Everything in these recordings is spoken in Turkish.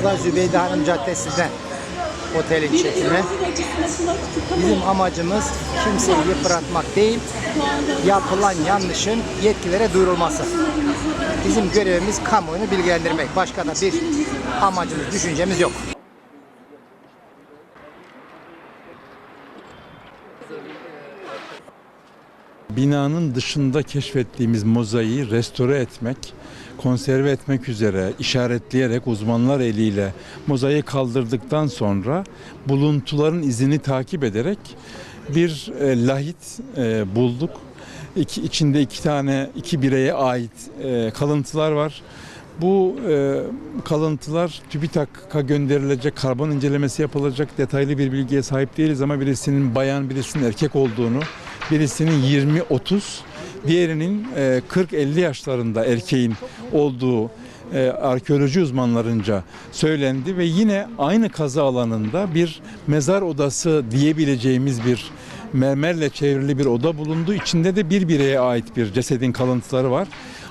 Bu da Zübeyde Hanım Caddesi'nde otelin çekimi. Bizim amacımız kimseyi yıpratmak değil, yapılan yanlışın yetkilere duyurulması. Bizim görevimiz kamuoyunu bilgilendirmek. Başka da bir amacımız, düşüncemiz yok. Binanın dışında keşfettiğimiz mozaiği restore etmek, konserve etmek üzere işaretleyerek uzmanlar eliyle mozaiği kaldırdıktan sonra buluntuların izini takip ederek bir e, lahit e, bulduk. İki, içinde iki tane iki bireye ait e, kalıntılar var. Bu e, kalıntılar TÜBİTAK'a gönderilecek, karbon incelemesi yapılacak detaylı bir bilgiye sahip değiliz ama birisinin bayan, birisinin erkek olduğunu, birisinin 20-30, diğerinin e, 40-50 yaşlarında erkeğin olduğu e, arkeoloji uzmanlarınca söylendi ve yine aynı kazı alanında bir mezar odası diyebileceğimiz bir mermerle çevrili bir oda bulundu. İçinde de bir bireye ait bir cesedin kalıntıları var.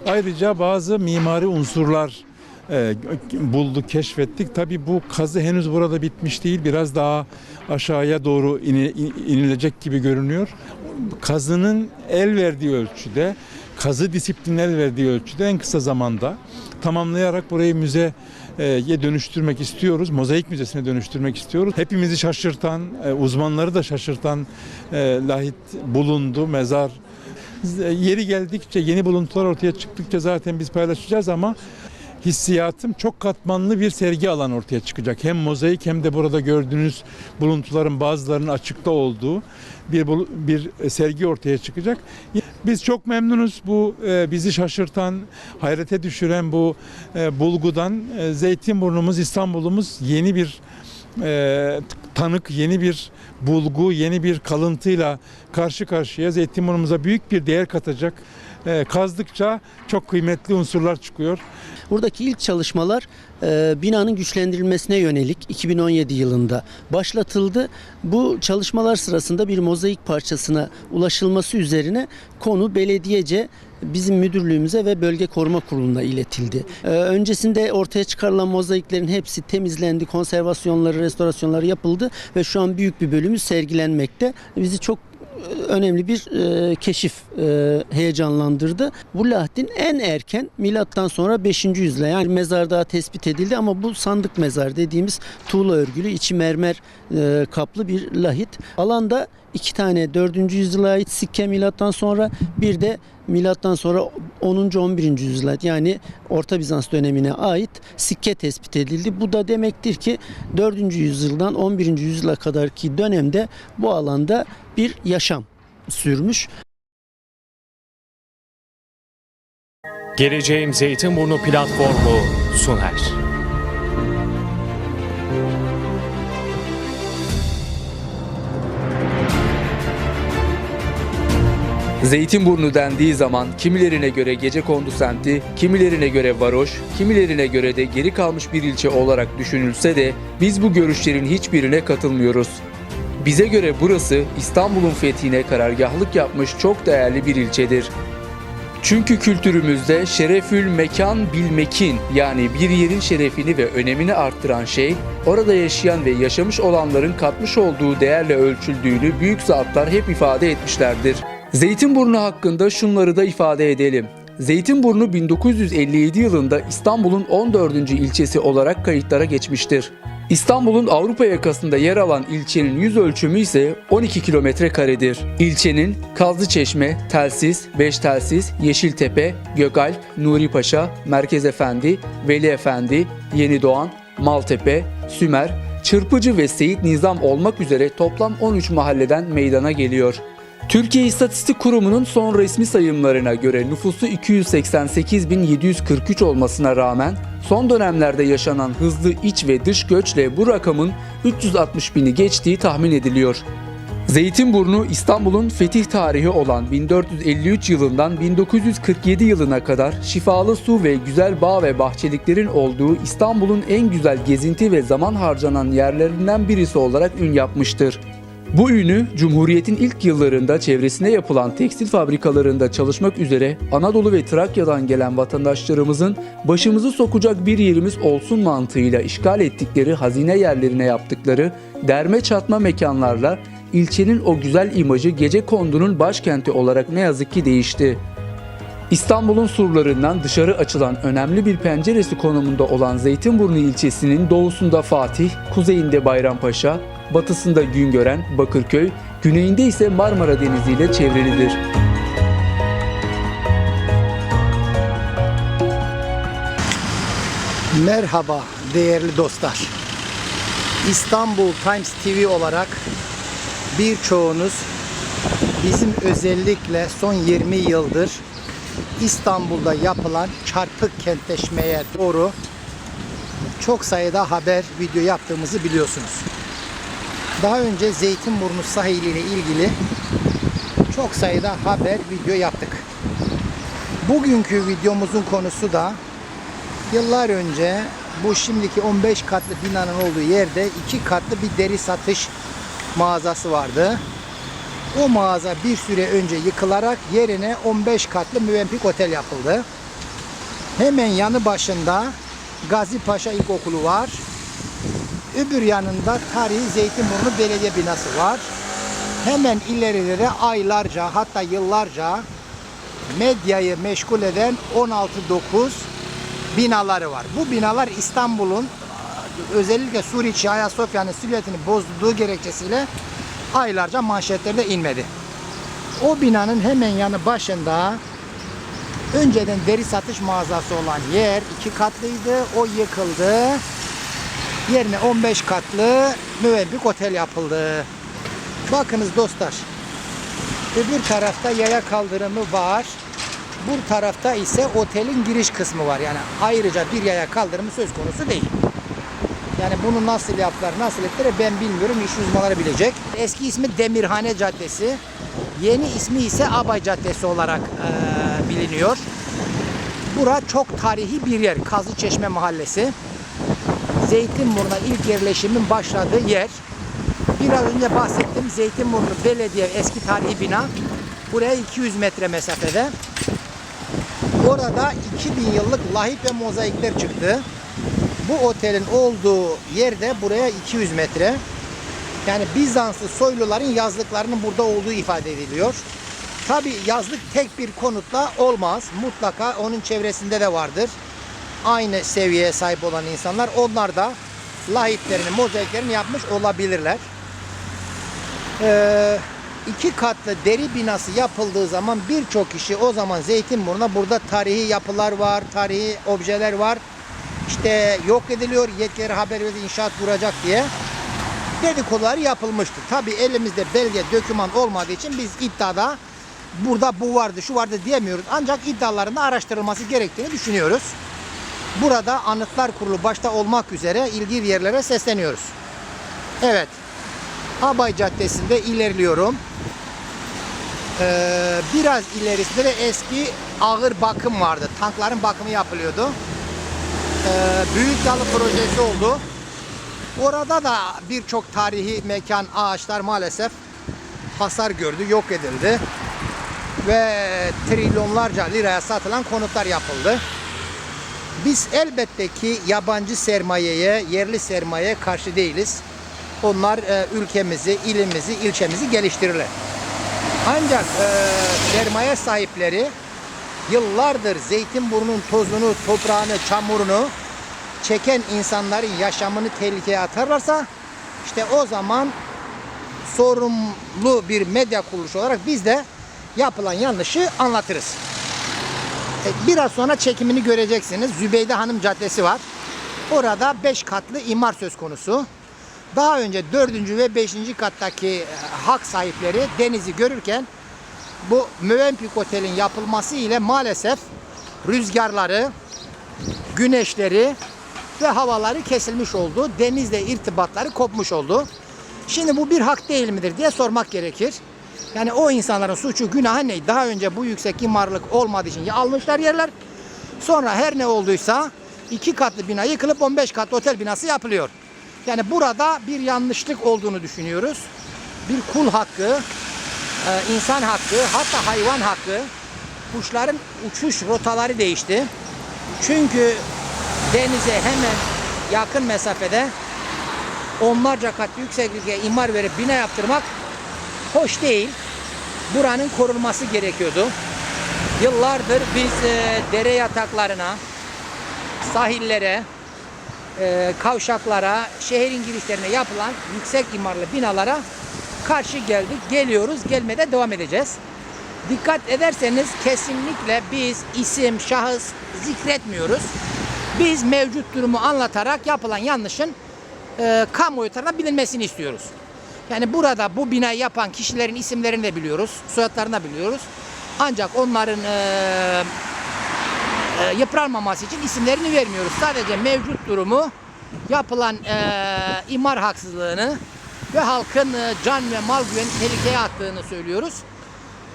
Ayrıca bazı mimari unsurlar e, bulduk, keşfettik. Tabii bu kazı henüz burada bitmiş değil. Biraz daha aşağıya doğru ini- inilecek gibi görünüyor. Kazının el verdiği ölçüde, kazı disiplinin el verdiği ölçüde en kısa zamanda tamamlayarak burayı müze ye dönüştürmek istiyoruz. Mozaik Müzesi'ne dönüştürmek istiyoruz. Hepimizi şaşırtan, e, uzmanları da şaşırtan e, lahit bulundu, mezar. Yeri geldikçe, yeni buluntular ortaya çıktıkça zaten biz paylaşacağız ama hissiyatım çok katmanlı bir sergi alanı ortaya çıkacak. Hem mozaik hem de burada gördüğünüz buluntuların bazılarının açıkta olduğu bir bir sergi ortaya çıkacak. Biz çok memnunuz bu e, bizi şaşırtan, hayrete düşüren bu e, bulgudan. E, Zeytinburnumuz, İstanbul'umuz yeni bir e, tanık, yeni bir bulgu, yeni bir kalıntıyla karşı karşıya. Zeytinburnumuza büyük bir değer katacak. E, kazdıkça çok kıymetli unsurlar çıkıyor. Buradaki ilk çalışmalar e, binanın güçlendirilmesine yönelik 2017 yılında başlatıldı. Bu çalışmalar sırasında bir mozaik parçasına ulaşılması üzerine konu belediyece bizim müdürlüğümüze ve bölge koruma kuruluna iletildi. E, öncesinde ortaya çıkarılan mozaiklerin hepsi temizlendi, konservasyonları, restorasyonları yapıldı ve şu an büyük bir bölümü sergilenmekte. Bizi çok önemli bir e, keşif e, heyecanlandırdı. Bu Lahdin en erken milattan sonra 5. yüzyılda yani mezar daha tespit edildi ama bu sandık mezar dediğimiz tuğla örgülü içi mermer e, kaplı bir lahit. Alanda iki tane 4. yüzyıla ait sikke milattan sonra bir de milattan sonra 10. 11. yüzyıla yani Orta Bizans dönemine ait sikke tespit edildi. Bu da demektir ki 4. yüzyıldan 11. yüzyıla kadarki dönemde bu alanda bir yaşam sürmüş. Geleceğin Zeytinburnu platformu sunar. Zeytinburnu dendiği zaman kimilerine göre gece kondu semti, kimilerine göre varoş, kimilerine göre de geri kalmış bir ilçe olarak düşünülse de biz bu görüşlerin hiçbirine katılmıyoruz. Bize göre burası İstanbul'un fethine karargahlık yapmış çok değerli bir ilçedir. Çünkü kültürümüzde şerefül mekan bilmekin yani bir yerin şerefini ve önemini arttıran şey orada yaşayan ve yaşamış olanların katmış olduğu değerle ölçüldüğünü büyük zatlar hep ifade etmişlerdir. Zeytinburnu hakkında şunları da ifade edelim. Zeytinburnu 1957 yılında İstanbul'un 14. ilçesi olarak kayıtlara geçmiştir. İstanbul'un Avrupa yakasında yer alan ilçenin yüz ölçümü ise 12 kilometre karedir. İlçenin Kazlıçeşme, Telsiz, Beştelsiz, Yeşiltepe, Gökalp, Nuri Paşa, Merkez Efendi, Veli Efendi, Yeni Doğan, Maltepe, Sümer, Çırpıcı ve Seyit Nizam olmak üzere toplam 13 mahalleden meydana geliyor. Türkiye İstatistik Kurumu'nun son resmi sayımlarına göre nüfusu 288.743 olmasına rağmen son dönemlerde yaşanan hızlı iç ve dış göçle bu rakamın 360 bini geçtiği tahmin ediliyor. Zeytinburnu İstanbul'un fetih tarihi olan 1453 yılından 1947 yılına kadar şifalı su ve güzel bağ ve bahçeliklerin olduğu İstanbul'un en güzel gezinti ve zaman harcanan yerlerinden birisi olarak ün yapmıştır. Bu ünü Cumhuriyet'in ilk yıllarında çevresine yapılan tekstil fabrikalarında çalışmak üzere Anadolu ve Trakya'dan gelen vatandaşlarımızın başımızı sokacak bir yerimiz olsun mantığıyla işgal ettikleri hazine yerlerine yaptıkları derme çatma mekanlarla ilçenin o güzel imajı gece kondunun başkenti olarak ne yazık ki değişti. İstanbul'un surlarından dışarı açılan önemli bir penceresi konumunda olan Zeytinburnu ilçesinin doğusunda Fatih, kuzeyinde Bayrampaşa, batısında Güngören, Bakırköy, güneyinde ise Marmara Denizi ile çevrilidir. Merhaba değerli dostlar. İstanbul Times TV olarak birçoğunuz bizim özellikle son 20 yıldır İstanbul'da yapılan çarpık kentleşmeye doğru çok sayıda haber, video yaptığımızı biliyorsunuz. Daha önce Zeytinburnu sahiliyle ilgili çok sayıda haber, video yaptık. Bugünkü videomuzun konusu da Yıllar önce bu şimdiki 15 katlı binanın olduğu yerde iki katlı bir deri satış mağazası vardı. O mağaza bir süre önce yıkılarak yerine 15 katlı müvempik otel yapıldı. Hemen yanı başında Gazi Paşa İlkokulu var. Öbür yanında tarihi Zeytinburnu Belediye binası var. Hemen ileride de aylarca hatta yıllarca medyayı meşgul eden 16-9 binaları var. Bu binalar İstanbul'un özellikle Suriye Ayasofya'nın silüetini bozduğu gerekçesiyle aylarca manşetlerde inmedi. O binanın hemen yanı başında önceden deri satış mağazası olan yer iki katlıydı. O yıkıldı. Yerine 15 katlı müebbik otel yapıldı. Bakınız dostlar. Öbür tarafta yaya kaldırımı var. Bu tarafta ise otelin giriş kısmı var. Yani ayrıca bir yaya kaldırımı söz konusu değil. Yani bunu nasıl yaptılar, nasıl ettiler ben bilmiyorum. İş uzmanları bilecek. Eski ismi Demirhane Caddesi. Yeni ismi ise Abay Caddesi olarak eee, biliniyor. Bura çok tarihi bir yer. Kazlıçeşme Mahallesi. Zeytinburnu'na ilk yerleşimin başladığı yer. Biraz önce bahsettim. Zeytinburnu Belediye eski tarihi bina. Buraya 200 metre mesafede. Orada 2000 yıllık lahit ve mozaikler çıktı. Bu otelin olduğu yerde buraya 200 metre. Yani Bizanslı soyluların yazlıklarının burada olduğu ifade ediliyor. Tabi yazlık tek bir konutla olmaz. Mutlaka onun çevresinde de vardır. Aynı seviyeye sahip olan insanlar onlar da lahitlerini, mozaiklerini yapmış olabilirler. Ee, iki katlı deri binası yapıldığı zaman birçok kişi o zaman Zeytinburnu'na burada tarihi yapılar var, tarihi objeler var. İşte yok ediliyor, yetkilileri haber verdi inşaat kuracak diye dedikodular yapılmıştı. Tabi elimizde belge, döküman olmadığı için biz iddiada burada bu vardı, şu vardı diyemiyoruz. Ancak iddiaların araştırılması gerektiğini düşünüyoruz. Burada Anıtlar Kurulu başta olmak üzere ilgili yerlere sesleniyoruz. Evet. Abay Caddesi'nde ilerliyorum. Ee, biraz ilerisinde de eski ağır bakım vardı. Tankların bakımı yapılıyordu. Ee, Büyük Yalı projesi oldu. Orada da birçok tarihi mekan, ağaçlar maalesef hasar gördü, yok edildi. Ve trilyonlarca liraya satılan konutlar yapıldı. Biz elbette ki yabancı sermayeye, yerli sermayeye karşı değiliz. Onlar e, ülkemizi, ilimizi, ilçemizi geliştirirler. Ancak e, sermaye sahipleri yıllardır Zeytinburnu'nun tozunu, toprağını, çamurunu çeken insanların yaşamını tehlikeye atarlarsa işte o zaman sorumlu bir medya kuruluşu olarak biz de yapılan yanlışı anlatırız. E, Biraz sonra çekimini göreceksiniz. Zübeyde Hanım Caddesi var. Orada 5 katlı imar söz konusu. Daha önce 4. ve 5. kattaki e, hak sahipleri denizi görürken bu Mövenpik Otel'in yapılması ile maalesef rüzgarları, güneşleri ve havaları kesilmiş oldu. Denizle irtibatları kopmuş oldu. Şimdi bu bir hak değil midir diye sormak gerekir. Yani o insanların suçu günahı ne? Daha önce bu yüksek imarlık olmadığı için ya almışlar yerler. Sonra her ne olduysa iki katlı bina yıkılıp 15 katlı otel binası yapılıyor. Yani burada bir yanlışlık olduğunu düşünüyoruz. bir kul hakkı, e, insan hakkı, hatta hayvan hakkı. Kuşların uçuş rotaları değişti. Çünkü denize hemen yakın mesafede onlarca kat yüksekliğe imar verip bina yaptırmak hoş değil. Buranın korunması gerekiyordu. Yıllardır biz e, dere yataklarına, sahillere, e, kavşaklara, şehrin girişlerine yapılan yüksek imarlı binalara karşı geldik. Geliyoruz, gelmede devam edeceğiz. Dikkat ederseniz kesinlikle biz isim, şahıs zikretmiyoruz. Biz mevcut durumu anlatarak yapılan yanlışın e, kamuoyu tarafından bilinmesini istiyoruz. Yani burada bu binayı yapan kişilerin isimlerini de biliyoruz, soyadlarını da biliyoruz. Ancak onların e, e, yıpranmaması için isimlerini vermiyoruz. Sadece mevcut durumu, yapılan e, imar haksızlığını ve halkın e, can ve mal güvenini tehlikeye attığını söylüyoruz.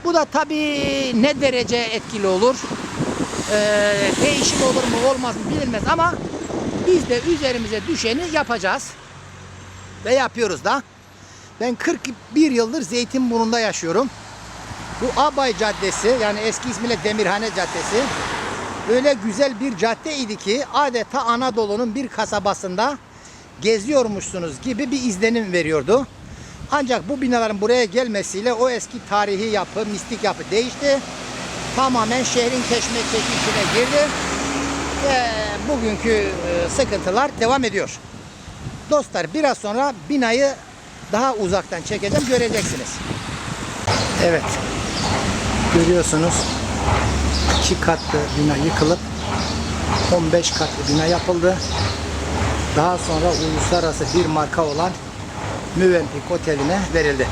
Bu da tabii ne derece etkili olur, e, değişim olur mu olmaz mı bilinmez ama biz de üzerimize düşeni yapacağız ve yapıyoruz da. Ben 41 yıldır Zeytinburnu'nda yaşıyorum. Bu Abay Caddesi yani eski ismiyle Demirhane Caddesi öyle güzel bir caddeydi ki adeta Anadolu'nun bir kasabasında geziyormuşsunuz gibi bir izlenim veriyordu. Ancak bu binaların buraya gelmesiyle o eski tarihi yapı, mistik yapı değişti. Tamamen şehrin keşmekeşi içine girdi. Ve bugünkü e, sıkıntılar devam ediyor. Dostlar biraz sonra binayı daha uzaktan çekeceğim göreceksiniz. Evet. Görüyorsunuz iki katlı bina yıkılıp 15 katlı bina yapıldı. Daha sonra uluslararası bir marka olan Müvenpik Oteli'ne verildi.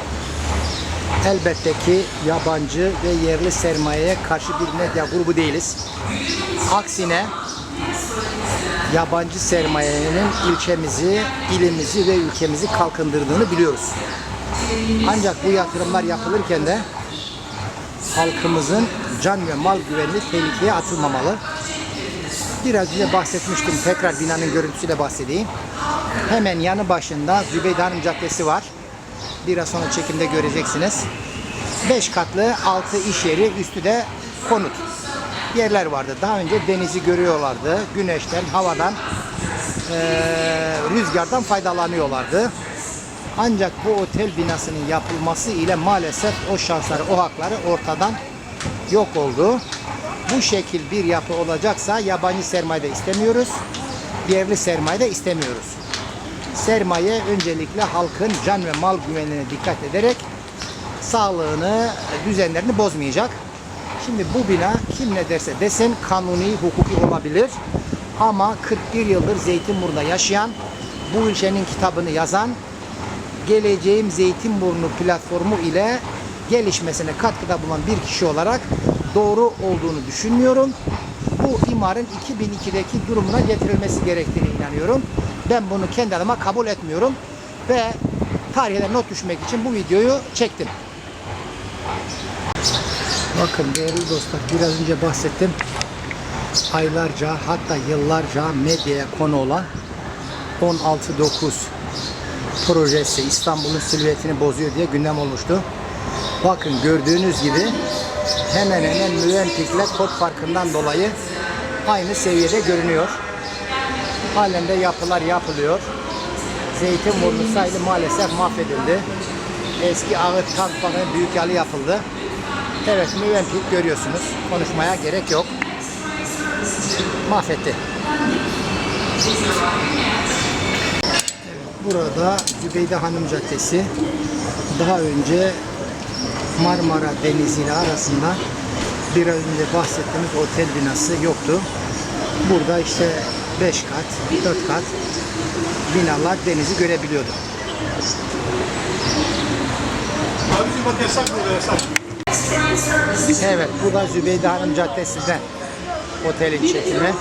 Elbette ki yabancı ve yerli sermayeye karşı bir medya grubu değiliz. Aksine yabancı sermayenin ilçemizi, ilimizi ve ülkemizi kalkındırdığını biliyoruz. Ancak bu yatırımlar yapılırken de halkımızın can ve mal güvenliği tehlikeye atılmamalı. Biraz önce bahsetmiştim. Tekrar binanın görüntüsüyle bahsedeyim. Hemen yanı başında Zübeyde Hanım Caddesi var. Biraz sonra çekimde göreceksiniz. 5 katlı altı iş yeri, üstü de konut yerler vardı. Daha önce denizi görüyorlardı. Güneşten, havadan, rüzgardan faydalanıyorlardı. Ancak bu otel binasının yapılması ile maalesef o şansları, o hakları ortadan yok oldu. Bu şekil bir yapı olacaksa yabancı sermaye de istemiyoruz. Yerli sermaye de istemiyoruz. Sermaye öncelikle halkın can ve mal güvenliğine dikkat ederek sağlığını, düzenlerini bozmayacak. Şimdi bu bina kim ne derse desin kanuni, hukuki olabilir. Ama 41 yıldır Zeytinburnu'da yaşayan, bu ilçenin kitabını yazan, geleceğim Zeytinburnu platformu ile gelişmesine katkıda bulunan bir kişi olarak doğru olduğunu düşünmüyorum. Bu imarın 2002'deki durumuna getirilmesi gerektiğine inanıyorum. Ben bunu kendi adıma kabul etmiyorum ve tarihe not düşmek için bu videoyu çektim. Bakın değerli dostlar biraz önce bahsettim. Aylarca hatta yıllarca medyaya konu olan 16-9 projesi İstanbul'un silüetini bozuyor diye gündem olmuştu. Bakın gördüğünüz gibi hemen hemen Müventik'le kod farkından dolayı aynı seviyede görünüyor. Halen de yapılar yapılıyor. Zeytinburnu sahili maalesef mahvedildi. Eski Ağıt Kampanya Büyük Yalı yapıldı. Evet Müventik görüyorsunuz. Konuşmaya gerek yok. Mahvetti. Burada Zübeyde Hanım Caddesi daha önce Marmara Denizi arasında biraz önce bahsettiğimiz otel binası yoktu. Burada işte 5 kat, 4 kat binalar denizi görebiliyordu. Evet bu da Zübeyde Hanım Caddesi'nde otelin çekimi.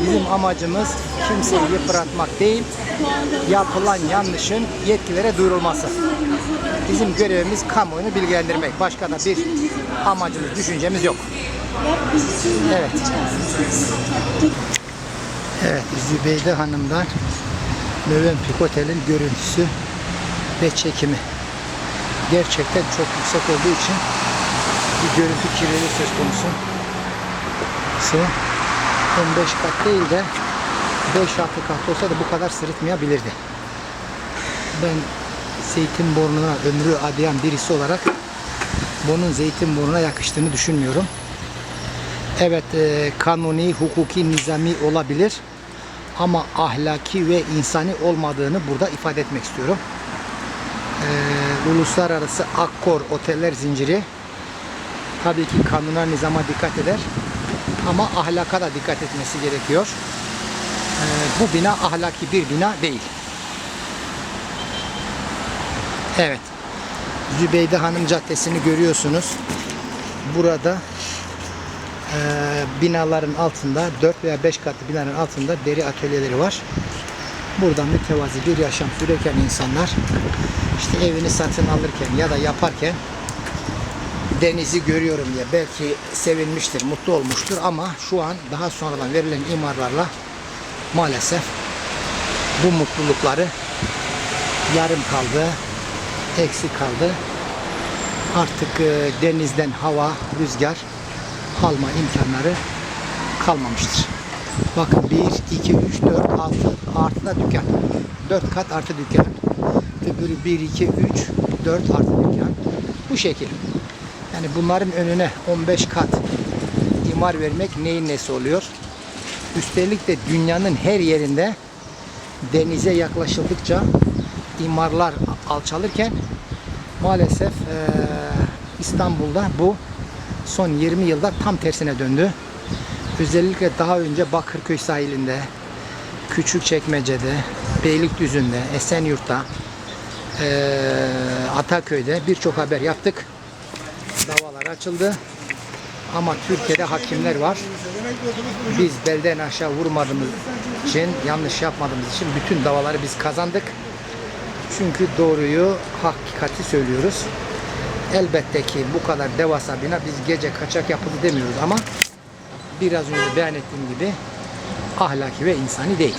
Bizim amacımız kimseyi yıpratmak değil, yapılan yanlışın yetkilere duyurulması. Bizim görevimiz kamuoyunu bilgilendirmek. Başka da bir amacımız, düşüncemiz yok. Evet. Evet, Zübeyde Hanım'dan Mövenpik Otel'in görüntüsü ve çekimi. gerçekten çok yüksek olduğu için bir görüntü kirliliği söz konusu. Sı 15 kat değil de 5-6 kat olsa da bu kadar sırıtmayabilirdi. Ben Zeytinburnu'na ömrü adayan birisi olarak bunun Zeytinburnu'na yakıştığını düşünmüyorum. Evet e, kanuni, hukuki, nizami olabilir ama ahlaki ve insani olmadığını burada ifade etmek istiyorum. E, uluslararası Akkor oteller zinciri tabii ki kanuna, nizama dikkat eder ama ahlaka da dikkat etmesi gerekiyor. E, bu bina ahlaki bir bina değil. Evet. Zübeyde Hanım Caddesi'ni görüyorsunuz. Burada e, binaların altında 4 veya 5 katlı binaların altında deri atölyeleri var. Burada mütevazi bir yaşam sürerken insanlar işte evini satın alırken ya da yaparken denizi görüyorum diye belki sevinmiştir, mutlu olmuştur ama şu an daha sonradan verilen imarlarla maalesef bu mutlulukları yarım kaldı, eksik kaldı. Artık e, denizden hava, rüzgar alma imkanları kalmamıştır. Bakın 1, 2, 3, 4, 6 artı da dükkan. 4 kat artı dükkan. Öbürü 1, 2, 3, 4 artı dükkan. Bu şekil. Yani bunların önüne 15 kat imar vermek neyin nesi oluyor? Üstelik de dünyanın her yerinde denize yaklaşıldıkça imarlar alçalırken maalesef eee, İstanbul'da bu son 20 yılda tam tersine döndü. Özellikle daha önce Bakırköy sahilinde, Küçükçekmece'de, Beylikdüzü'nde, Esenyurt'ta, eee, Ataköy'de birçok haber yaptık. Davalar açıldı. Ama Türkiye'de hakimler var. Biz belden aşağı vurmadığımız için, yanlış yapmadığımız için bütün davaları biz kazandık. Çünkü doğruyu, hakikati söylüyoruz. Elbette ki bu kadar devasa bina biz gece kaçak yapıldı demiyoruz ama biraz önce beyan ettiğim gibi ahlaki ve insani değil.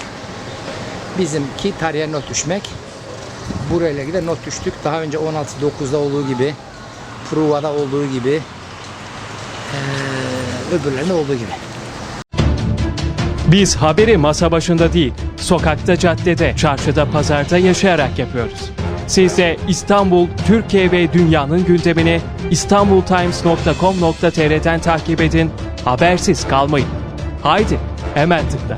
Bizimki tarihe not düşmek. Burayla ilgili de not düştük. Daha önce 16.9'da olduğu gibi, Pruva'da olduğu gibi, öbürlerinde olduğu gibi. Biz haberi masa başında değil, sokakta, caddede, çarşıda, pazarda yaşayarak yapıyoruz. Siz de İstanbul, Türkiye ve dünyanın gündemini istanbultimes.com.tr'den takip edin, habersiz kalmayın. Haydi, hemen tıkla.